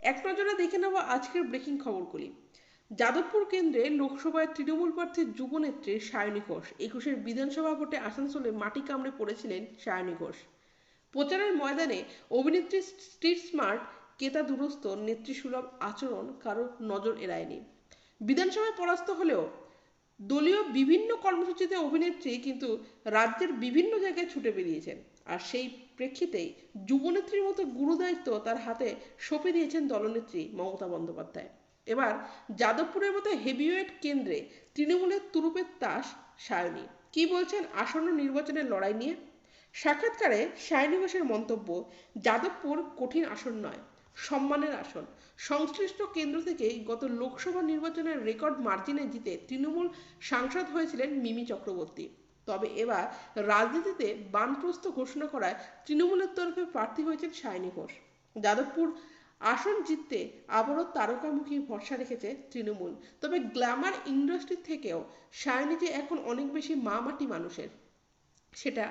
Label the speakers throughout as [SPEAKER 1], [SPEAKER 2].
[SPEAKER 1] এক নজরে দেখে নেওয়া আজকের ব্রেকিং খবরগুলি। যাদবপুর কেন্দ্রে লোকসভায় তৃণমূল প্রার্থীর যুবনেত্রী সায়নী ঘোষ। একুশের বিধানসভা ভোটে আসানসোলে মাটি কামড়ে পড়েছিলেন সায়নী ঘোষ। প্রচারের ময়দানে অভিনেত্রী স্ট্রিট স্মার্ট, কেতা দুরস্ত সুলভ আচরণ কারও নজর এড়ায়নি। বিধানসভায় পরাস্ত হলেও দলীয় বিভিন্ন কর্মসূচিতে অভিনেত্রী কিন্তু রাজ্যের বিভিন্ন জায়গায় ছুটে বেরিয়েছেন। আর সেই প্রেক্ষিতেই যুবনেত্রীর মতো গুরুদায়িত্ব তার হাতে সঁপে দিয়েছেন দলনেত্রী মমতা বন্দ্যোপাধ্যায়। এবার যাদবপুরের মতো হেভিওয়েট কেন্দ্রে তৃণমূলের তুরুপের তাস সায়নী। কি বলছেন আসন্ন নির্বাচনের লড়াই নিয়ে? সাক্ষাৎকারে সায়নী ঘোষের মন্তব্য, যাদবপুর কঠিন আসন নয় সম্মানের আসন। সংশ্লিষ্ট কেন্দ্র থেকে গত লোকসভা নির্বাচনের রেকর্ড মার্জিনে জিতে তৃণমূল সাংসদ হয়েছিলেন মিমি চক্রবর্তী। তবে এবার রাজনীতিতে বানপ্রস্ত ঘোষণা করায় তৃণমূলের তরফে প্রার্থী হয়েছেন সায়নী ঘোষ। যাদবপুর আসন জিততে আবারও তারকামুখী ভরসা রেখেছে তৃণমূল। তবে গ্ল্যামার ইন্ডাস্ট্রি থেকেও সায়নী যে এখন অনেক বেশি মা মাটি মানুষের, সেটা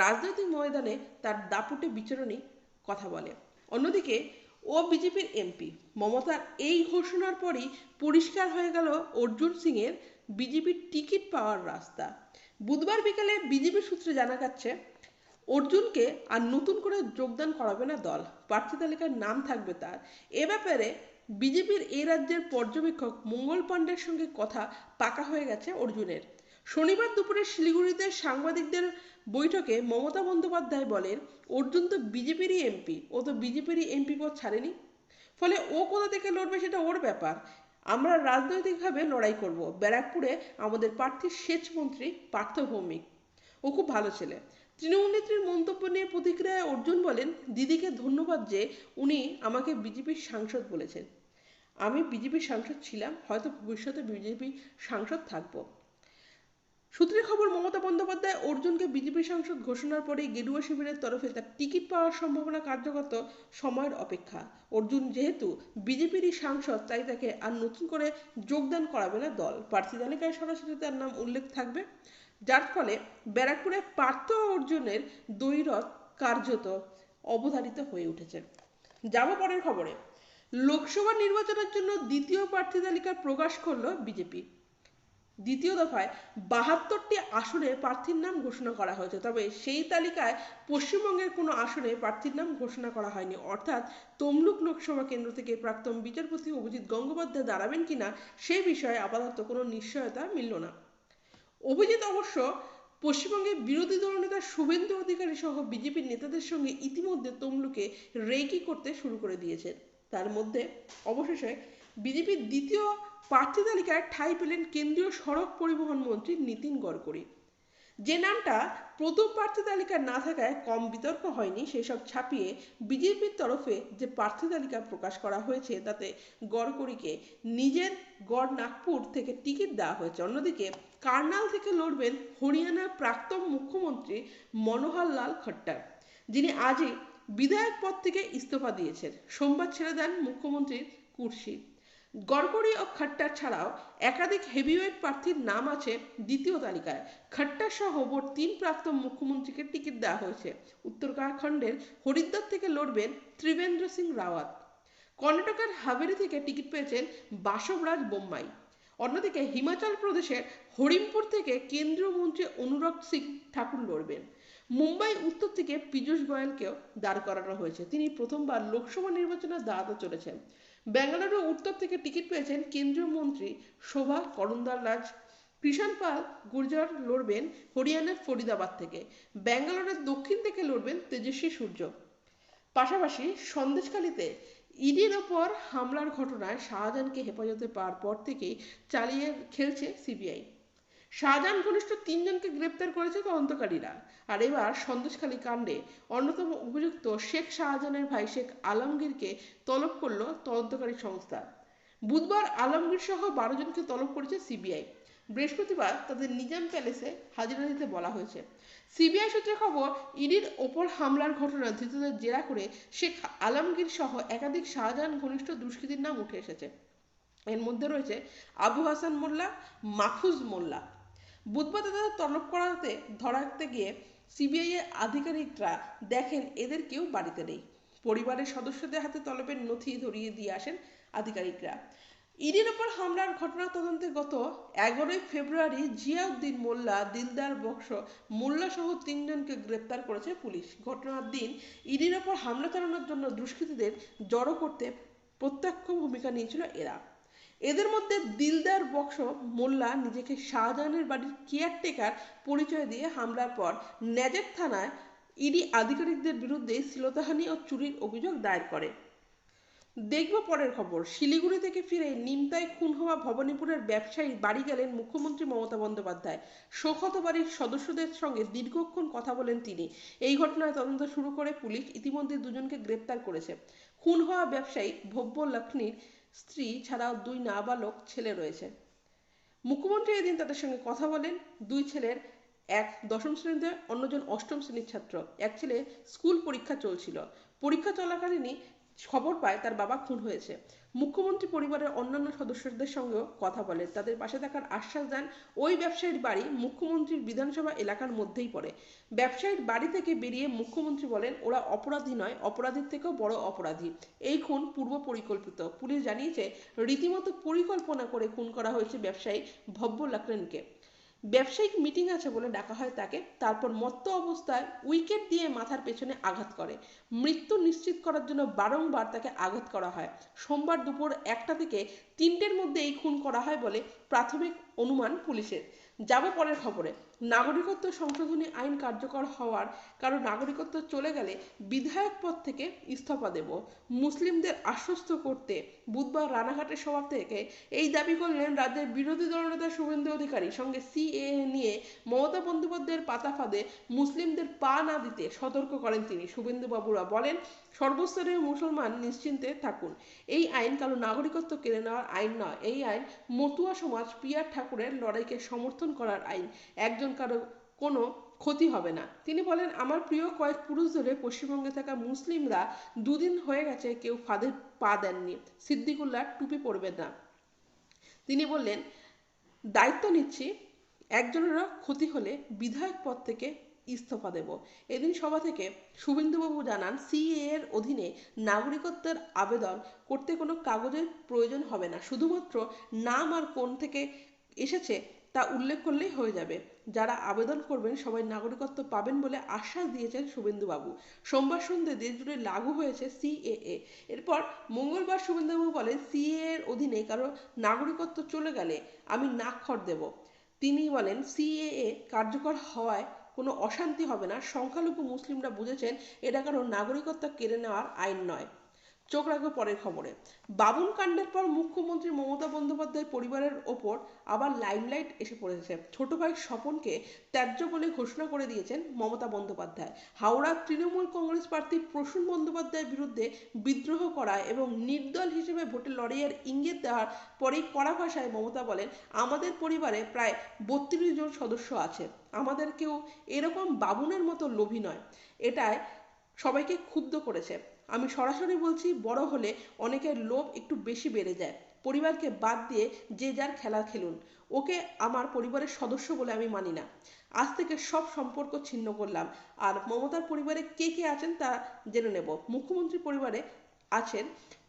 [SPEAKER 1] রাজনৈতিক ময়দানে তার দাপুটে বিচরণই কথা বলে। অন্যদিকে ও বিজেপির এমপি। মমতার এই ঘোষণার পরই পরিষ্কার হয়ে গেল অর্জুন সিংয়ের বিজেপির টিকিট পাওয়ার রাস্তা। বুধবার বিকালে বিজেপি সূত্রে জানা যাচ্ছে অর্জুনকে আর নতুন করে যোগদান করাবে না দল। প্রার্থী তালিকার নাম থাকবে তার। এ ব্যাপারে বিজেপির এই রাজ্যের পর্যবেক্ষক মঙ্গল পাণ্ডের সঙ্গে কথা পাকা হয়ে গেছে অর্জুনের। শনিবার দুপুরে শিলিগুড়িতে সাংবাদিকদের বৈঠকে মমতা বন্দ্যোপাধ্যায় বলেন, অর্জুন তো বিজেপিরই এমপি, ও তো বিজেপিরই এমপি পদ ছাড়েনি। ফলে ও কোথা থেকে লড়বে সেটা ওর ব্যাপার। আমরা রাজনৈতিকভাবে লড়াই করব। ব্যারাকপুরে আমাদের প্রার্থী সেচ মন্ত্রী, পার্থ ভৌমিক। ও খুব ভালো ছেলে। তৃণমূল নেত্রীর মন্তব্য নিয়ে প্রতিক্রিয়ায় অর্জুন বলেন, দিদিকে ধন্যবাদ যে উনি আমাকে বিজেপির সাংসদ বলেছেন। আমি বিজেপির সাংসদ ছিলাম, হয়তো ভবিষ্যতে বিজেপি সাংসদ থাকব। সূত্রে খবর, মমতা বন্দ্যোপাধ্যায় অর্জুনকে বিজেপি সাংসদ ঘোষণার পরেই গেরুয়া শিবিরের তরফে তার টিকিট পাওয়ার সম্ভাবনা কার্যকর সময়ের অপেক্ষা। অর্জুন যেহেতু বিজেপিরই সাংসদ, তাই তাকে আর নতুন করে যোগদান করাবে না দল। প্রার্থী তালিকায় সরাসরি তার নাম উল্লেখ থাকবে। যার ফলে ব্যারাকপুরে পার্থ অর্জুনের দৈরথ কার্যত অবধারিত হয়ে উঠেছে। যাব পরের খবরে। লোকসভা নির্বাচনের জন্য দ্বিতীয় প্রার্থী তালিকা প্রকাশ করল বিজেপি। দ্বিতীয় দফায় বাহাত্তরটি আসনে প্রার্থীর নাম ঘোষণা করা হয়েছে। তবে সেই তালিকায় পশ্চিমবঙ্গের কোনো আসনে প্রার্থীর নাম ঘোষণা করা হয়নি। অর্থাৎ তমলুক লোকসভা কেন্দ্র থেকে প্রাক্তন বিচারপতি অভিজিৎ গঙ্গোপাধ্যায় দাঁড়াবেন কিনা সে বিষয়ে আপাতত কোনো নিশ্চয়তা মিলল না। অভিজিৎ অবশ্য পশ্চিমবঙ্গের বিরোধী দলনেতা শুভেন্দু অধিকারী সহ বিজেপির নেতাদের সঙ্গে ইতিমধ্যে তমলুকে রেকি করতে শুরু করে দিয়েছেন তার মধ্যে অবশেষে বিজেপির দ্বিতীয় প্রার্থী তালিকায় ঠাঁই পেলেন কেন্দ্রীয় সড়ক পরিবহন মন্ত্রী নীতিন গডকরি যে নামটা প্রথম প্রার্থী তালিকায় না থাকায় কম বিতর্ক হয়নি, সেসব ছাপিয়ে বিজেপির তরফে যে প্রার্থী তালিকা প্রকাশ করা হয়েছে, তাতে গড়করিকে নিজের গড় নাগপুর থেকে টিকিট দেওয়া হয়েছে। অন্যদিকে কার্নাল থেকে লড়বেন হরিয়ানার প্রাক্তন মুখ্যমন্ত্রী মনোহর লাল খট্টার যিনি আজই বিধায়ক পদ থেকে ইস্তফা দিয়েছেন। সোমবার ছেড়ে দেন মুখ্যমন্ত্রীর কুর্সি। গড়গড়ি ও খট্টার ছাড়াও একাধিক হেভিওয়েট প্রার্থীর নাম আছে দ্বিতীয় তালিকায়। খট্টার সহ মোট তিন প্রাক্তন মুখ্যমন্ত্রীকে টিকিট দেওয়া হয়েছে। উত্তরাখণ্ডের হরিদ্বার থেকে লড়বেন ত্রিবেন্দ্র সিং রাওয়াত। কর্ণাটকের হাভেরি থেকে টিকিট পেয়েছেন বাসবরাজ বোম্মাই। অন্যদিকে হিমাচল প্রদেশের হরিমপুর থেকে কেন্দ্রীয় মন্ত্রী অনুরাগ সিং ঠাকুর লড়বেন। মুম্বাই উত্তর থেকে পীযূষ গোয়েলকেও দাঁড় করানো হয়েছে। তিনি প্রথমবার লোকসভা নির্বাচনে দাঁড়াতে চলেছেন। বেঙ্গালুরু উত্তর থেকে টিকিট পেয়েছেন কেন্দ্রীয় মন্ত্রী শোভা করন্দার রাজ কৃষণ পাল, গুর্জর লড়বেন হরিয়ানার ফরিদাবাদ থেকে। ব্যাঙ্গালোরের দক্ষিণ থেকে লড়বেন তেজস্বী সূর্য। পাশাপাশি সন্দেশকালীতে ইডির ওপর হামলার ঘটনায় শাহজাহানকে হেফাজতে পাওয়ার পর থেকেই চালিয়ে খেলছে সিবিআই। শাহজাহান ঘনিষ্ঠ তিনজনকে গ্রেপ্তার করেছে তদন্তকারীরা। আর এবার সন্দেশখালী কাণ্ডে অন্যতম অভিযুক্ত শেখ শাহজাহানের ভাই শেখ আলমগীরকে তলব করল তদন্তকারী সংস্থা। বুধবার আলমগীর সহ বারো জনকে তলব করেছে সিবিআই। বৃহস্পতিবার তাদের নিজাম প্যালেসে হাজিরা দিতে বলা হয়েছে। সিবিআই সূত্রে খবর, ইডির ওপর হামলার ঘটনা ধৃতদের জেরা করে শেখ আলমগীর সহ একাধিক শাহজাহান ঘনিষ্ঠ দুষ্কৃতীর নাম উঠে এসেছে। এর মধ্যে রয়েছে আবু হাসান মোল্লা মাহফুজ মোল্লা। বুধবার তাদের তলব করাতে ধরাতে গিয়ে সিবিআই এর আধিকারিকরা দেখেন এদের কেউ বাড়িতে নেই। পরিবারের সদস্যদের হাতে তলবের নথি ধরিয়ে দিয়ে আসেন আধিকারিকরা। ইডির ওপর হামলার ঘটনা তদন্তে গত এগারোই ফেব্রুয়ারি জিয়াউদ্দিন মোল্লা, দিলদার বক্স, মোল্লা সহ তিনজনকে গ্রেপ্তার করেছে পুলিশ। ঘটনার দিন ইডির ওপর হামলা চালানোর জন্য দুষ্কৃতীদের জড়ো করতে প্রত্যক্ষ ভূমিকা নিয়েছিল এরা। এদের মধ্যে দিলদার বক্স মোল্লা নিজেকে শাহজাহানের বাড়ির কেয়ারটেকার পরিচয় দিয়ে হামলার পর নেজের থানায় ইডি আধিকারিকদের বিরুদ্ধে শ্লীলতাহানি ও চুরির অভিযোগ দায়ের করে। দেখব পরের খবর। শিলিগুড়ি থেকে ফিরে নিমতায় খুন হওয়া ভবানীপুরের ব্যবসায়ী বাড়ি গেলেন মুখ্যমন্ত্রী মমতা বন্দ্যোপাধ্যায়। শোকত বাড়ির সদস্যদের সঙ্গে দীর্ঘক্ষণ কথা বলেন তিনি। এই ঘটনায় তদন্ত শুরু করে পুলিশ ইতিমধ্যে দুজনকে গ্রেপ্তার করেছে। খুন হওয়া ব্যবসায়ী ভব্য লক্ষ্মীর স্ত্রী ছাড়াও দুই নাবালক ছেলে রয়েছে। মুখ্যমন্ত্রী এদিন তাদের সঙ্গে কথা বলেন। দুই ছেলের, এক দশম শ্রেণীতে, অন্যজন অষ্টম শ্রেণির ছাত্র। এক ছেলে স্কুল পরীক্ষা চলছিল। পরীক্ষা চলাকালীনই খবর পায়, তার বাবা খুন হয়েছে। মুখ্যমন্ত্রী পরিবারের অন্যান্য সদস্যদের সঙ্গেও কথা বলেন। তাদের পাশে থাকার আশ্বাস দেন, ওই ব্যবসায়ীর বাড়ি মুখ্যমন্ত্রীর বিধানসভা এলাকার মধ্যেই পড়ে। ব্যবসায়ীর বাড়ি থেকে বেরিয়ে মুখ্যমন্ত্রী বলেন, ওরা অপরাধী নয়, অপরাধীর থেকেও বড় অপরাধী। এই খুন পূর্ব পরিকল্পিত। পুলিশ জানিয়েছে, রীতিমতো পরিকল্পনা করে খুন করা হয়েছে ব্যবসায়ী ভব্য লাকরেনকে ব্যবসায়িক মিটিং আছে বলে ডাকা হয় তাকে, তারপর মত্ত অবস্থায় উইকেট দিয়ে মাথার পেছনে আঘাত করে। মৃত্যু নিশ্চিত করার জন্য বারংবার তাকে আঘাত করা হয়। সোমবার দুপুর একটা থেকে তিনটের মধ্যে এই খুন করা হয় বলে প্রাথমিক অনুমান পুলিশের। যাব পরের খবরে। নাগরিকত্ব সংশোধনী আইন কার্যকর হওয়ার কারও নাগরিকত্ব চলে গেলে বিধায়ক পদ থেকে ইস্তফা দেব। মুসলিমদের আশ্বস্ত করতে বুধবার রানাঘাটের সভা থেকে এই দাবি করলেন রাজ্যের বিরোধী দলনেতা শুভেন্দু অধিকারী। সঙ্গে সিএ নিয়ে মমতা বন্দ্যোপাধ্যায়ের পাতা ফাঁদে মুসলিমদের পা না দিতে সতর্ক করেন তিনি। শুভেন্দু বাবুরা বলেন, সর্বস্তরের মুসলমান নিশ্চিন্তে থাকুন। এই আইন কারও নাগরিকত্ব কেড়ে নেওয়ার আইন নয়। এই আইন মতুয়া সমাজ পিয়ার ঠাকুরের লড়াইকে সমর্থন করার আইন। একজন কারও কোনো ক্ষতি হবে না। তিনি বলেন, আমার প্রিয় কয়েক পুরুষ ধরে পশ্চিমবঙ্গে থাকা মুসলিমরা দুদিন হয়ে গেছে কেউ ফাঁদে পা দেননি। সিদ্দিকুল্লাহ টুপি পরবেন না। তিনি বললেন, দায়িত্ব নিচ্ছি, একজনেরও ক্ষতি হলে বিধায়ক পদ থেকে ইস্তফা দেব। এদিন সভা থেকে শুভেন্দুবাবু জানান সিএ এর অধীনে নাগরিকত্বের আবেদন করতে কোনো কাগজের প্রয়োজন হবে না। শুধুমাত্র নাম আর কোন থেকে এসেছে তা উল্লেখ করলেই হয়ে যাবে। যারা আবেদন করবেন, সবাই নাগরিকত্ব পাবেন বলে আশ্বাস দিয়েছেন শুভেন্দুবাবু। সোমবার সন্ধ্যে দেশজুড়ে লাগু হয়েছে সিএএ এরপর মঙ্গলবার শুভেন্দুবাবু বলেন সিএ এর অধীনে কারও নাগরিকত্ব চলে গেলে আমি নাক্ষর দেব। তিনি বলেন সিএএ কার্যকর হওয়ায় কোনো অশান্তি হবে না। সংখ্যালঘু মুসলিমরা বুঝেছেন, এটা কারও নাগরিকত্ব কেড়ে নেওয়ার আইন নয়। চোখ রাখব পরের খবরে। বাবুন কাণ্ডের পর মুখ্যমন্ত্রী মমতা বন্দ্যোপাধ্যায় পরিবারের ওপর আবার লাইমলাইট এসে পড়েছে। ছোট ভাই স্বপনকে ত্যায্য বলে ঘোষণা করে দিয়েছেন মমতা বন্দ্যোপাধ্যায়। হাওড়া তৃণমূল কংগ্রেস প্রার্থী প্রসূন বন্দ্যোপাধ্যায়ের বিরুদ্ধে বিদ্রোহ করা এবং নির্দল হিসেবে ভোটে লড়াইয়ের ইঙ্গিত দেওয়ার পরেই কড়া ভাষায় মমতা বলেন, আমাদের পরিবারে প্রায় বত্রিশ জন সদস্য আছে। আমাদের কেউ এরকম বাবুনের মতো লোভী নয়। এটায় সবাইকে ক্ষুব্ধ করেছে। আমি সরাসরি বলছি, বড় হলে অনেকের লোভ একটু বেশি বেড়ে যায়। পরিবারকে বাদ দিয়ে যে যার খেলা খেলুন। ওকে আমার পরিবারের সদস্য বলে আমি মানি না। আজ থেকে সব সম্পর্ক ছিন্ন করলাম। আর মমতার পরিবারে কে কে আছেন তা জেনে নেব। মুখ্যমন্ত্রী পরিবারে আছেন।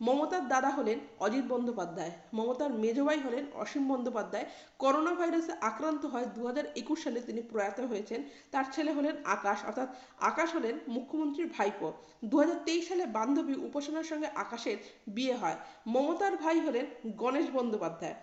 [SPEAKER 1] মমতার দাদা হলেন অজিত বন্দ্যোপাধ্যায়। মমতার মেজভাই হলেন অসীম বন্দ্যোপাধ্যায়। করোনা ভাইরাসে আক্রান্ত হয় দু সালে তিনি প্রয়াত হয়েছেন। তার ছেলে হলেন আকাশ, অর্থাৎ আকাশ হলেন মুখ্যমন্ত্রীর ভাইপো। দুহাজার তেইশ সালে বান্ধবী উপাসনার সঙ্গে আকাশের বিয়ে হয়। মমতার ভাই হলেন গণেশ বন্দ্যোপাধ্যায়।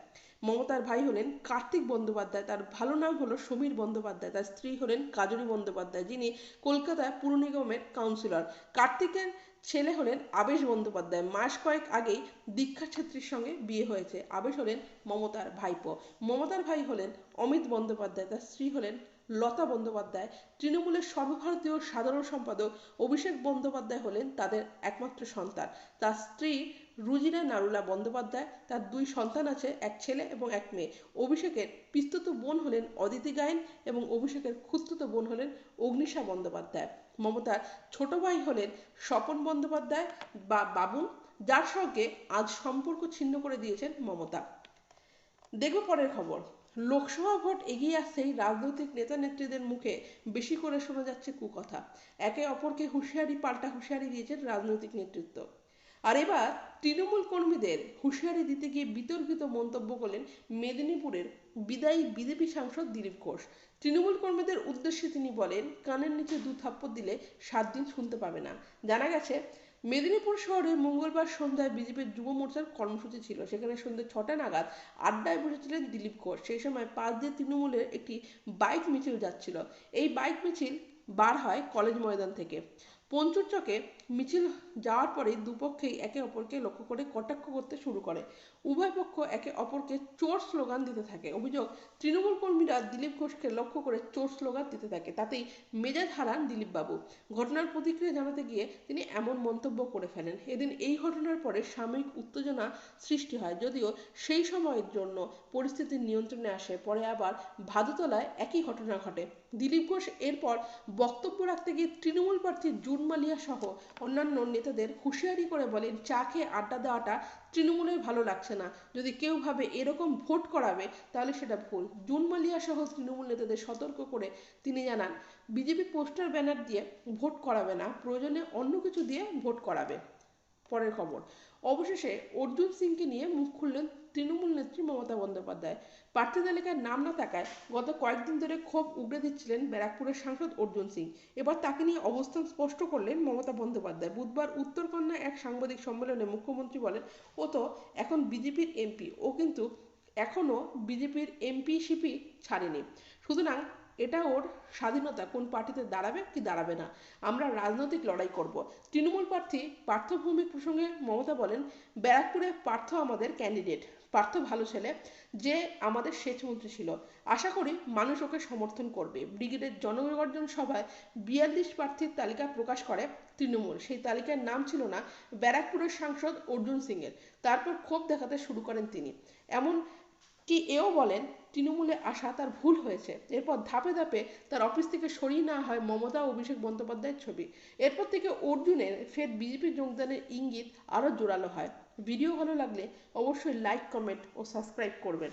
[SPEAKER 1] মমতার ভাই হলেন কার্তিক বন্দ্যোপাধ্যায়। তার ভালো নাম হলো সমীর বন্দ্যোপাধ্যায়। তার স্ত্রী হলেন কাজরি বন্দ্যোপাধ্যায়, যিনি কলকাতায় পুর নিগমের কাউন্সিলর কার্তিকের ছেলে হলেন আবেশ বন্দ্যোপাধ্যায়। মাস কয়েক আগেই দীক্ষা ছেত্রীর সঙ্গে বিয়ে হয়েছে। আবেশ হলেন মমতার ভাইপো। মমতার ভাই হলেন অমিত বন্দ্যোপাধ্যায়। তার স্ত্রী হলেন লতা বন্দ্যোপাধ্যায়, তৃণমূলের সর্বভারতীয় সাধারণ সম্পাদক অভিষেক বন্দ্যোপাধ্যায় হলেন তাদের একমাত্র সন্তান। তার স্ত্রী রুজিনা নারুলা বন্দ্যোপাধ্যায়, তার দুই সন্তান আছে, এক ছেলে এবং এক মেয়ে। অভিষেকের পিস্তুত বোন হলেন অদিতি গায়েন এবং অভিষেকের খুস্তুত বোন হলেন অগ্নিশা বন্দ্যোপাধ্যায়। মমতার ছোট ভাই হলেন স্বপন বন্দ্যোপাধ্যায় বা বাবুন যার সঙ্গে আজ সম্পর্ক ছিন্ন করে দিয়েছেন মমতা। দেখব পরের খবর। লোকসভা ভোট এগিয়ে আসছেই রাজনৈতিক নেতা নেত্রীদের মুখে বেশি করে শোনা যাচ্ছে কুকথা। একে অপরকে হুঁশিয়ারি পাল্টা হুঁশিয়ারি দিয়েছেন রাজনৈতিক নেতৃত্ব। আর এবার তৃণমূল কর্মীদের হুঁশিয়ারি দিতে গিয়ে বিতর্কিত মন্তব্য করলেন মেদিনীপুরের বিদায়ী বিজেপি সাংসদ দিলীপ ঘোষ। তৃণমূল কর্মীদের উদ্দেশ্যে তিনি বলেন, কানের নিচে দু থাপ্পড় দিলে সাত দিন শুনতে পাবে না। জানা গেছে মেদিনীপুর শহরে মঙ্গলবার সন্ধ্যায় বিজেপির যুব মোর্চার কর্মসূচি ছিল। সেখানে সন্ধ্যে ছটা নাগাদ আড্ডায় বসেছিলেন দিলীপ ঘোষ। সেই সময় পাঁচ দিয়ে তৃণমূলের একটি বাইক মিছিল যাচ্ছিল। এই বাইক মিছিল বার হয় কলেজ ময়দান থেকে। পঞ্চুর চকে মিছিল যাওয়ার পরে দুপক্ষেই একে অপরকে লক্ষ্য করে কটাক্ষ করতে শুরু করে। উভয় পক্ষ একে অপরকে চোর স্লোগান দিতে থাকে। অভিযোগ, তৃণমূল কর্মীরা দিলীপ ঘোষকে লক্ষ্য করে চোর স্লোগান দিতে থাকে। তাতেই মেজাজ হারান দিলীপ বাবু ঘটনার প্রতিক্রিয়া জানাতে গিয়ে তিনি এমন মন্তব্য করে ফেলেন। এদিন এই ঘটনার পরে সাময়িক উত্তেজনা সৃষ্টি হয়। যদিও সেই সময়ের জন্য পরিস্থিতি নিয়ন্ত্রণে আসে, পরে আবার ভাদুতলায় একই ঘটনা ঘটে। দিলীপ ঘোষ এরপর বক্তব্য রাখতে গিয়ে তৃণমূল প্রার্থী জুন মালিয়া সহ অন্যান্য নেতাদের হুঁশিয়ারি করে বলেন, চা খেয়ে আড্ডা দেওয়াটা তৃণমূলের ভালো লাগছে না। যদি কেউ ভাবে এরকম ভোট করাবে, তাহলে সেটা ভুল। জুন মালিয়া সহ তৃণমূল নেতাদের সতর্ক করে তিনি জানান, বিজেপি পোস্টার, ব্যানার দিয়ে ভোট করাবে না। প্রয়োজনে অন্য কিছু দিয়ে ভোট করাবে। পরের খবর, অবশেষে অর্জুন সিংকে নিয়ে মুখ খুললেন তৃণমূল নেত্রী মমতা বন্দ্যোপাধ্যায়। প্রার্থী তালিকায় নাম না থাকায় গত কয়েকদিন ধরে ক্ষোভ উগড়ে দিচ্ছিলেন ব্যারাকপুরের সাংসদ অর্জুন সিং। এবার তাকে নিয়ে অবস্থান স্পষ্ট করলেন মমতা বন্দ্যোপাধ্যায়। বুধবার উত্তরকন্যায় এক সাংবাদিক সম্মেলনে মুখ্যমন্ত্রী বলেন, ও তো এখন বিজেপির এমপি, ও কিন্তু এখনও বিজেপির এমপি সিপি ছাড়েনি। সুতরাং এটা ওর স্বাধীনতা, কোন পার্টিতে দাঁড়াবে কি দাঁড়াবে না। আমরা রাজনৈতিক লড়াই করব। তৃণমূল প্রার্থী পার্থভূমিক প্রসঙ্গে মমতা বলেন, ব্যারাকপুরে পার্থ আমাদের ক্যান্ডিডেট। পার্থ ভালো ছেলে যে আমাদের সেচমন্ত্রী ছিল। আশা করি মানুষ ওকে সমর্থন করবে। ব্রিগেডের জনগর্জন সভায় বিয়াল্লিশ প্রার্থীর তালিকা প্রকাশ করে তৃণমূল। সেই তালিকার নাম ছিল না, ব্যারাকপুরের সাংসদ অর্জুন সিংয়ের। তারপর ক্ষোভ দেখাতে শুরু করেন তিনি। এমন কি এও বলেন, তৃণমূলে আসা তার ভুল হয়েছে। এরপর ধাপে ধাপে তার অফিস থেকে সরিয়ে নেওয়া হয় মমতা অভিষেক বন্দ্যোপাধ্যায়ের ছবি। এরপর থেকে অর্জুনের ফের বিজেপি যোগদানের ইঙ্গিত আরও জোরালো হয়। ভিডিও ভালো লাগলে অবশ্যই লাইক কমেন্ট ও সাবস্ক্রাইব করবেন।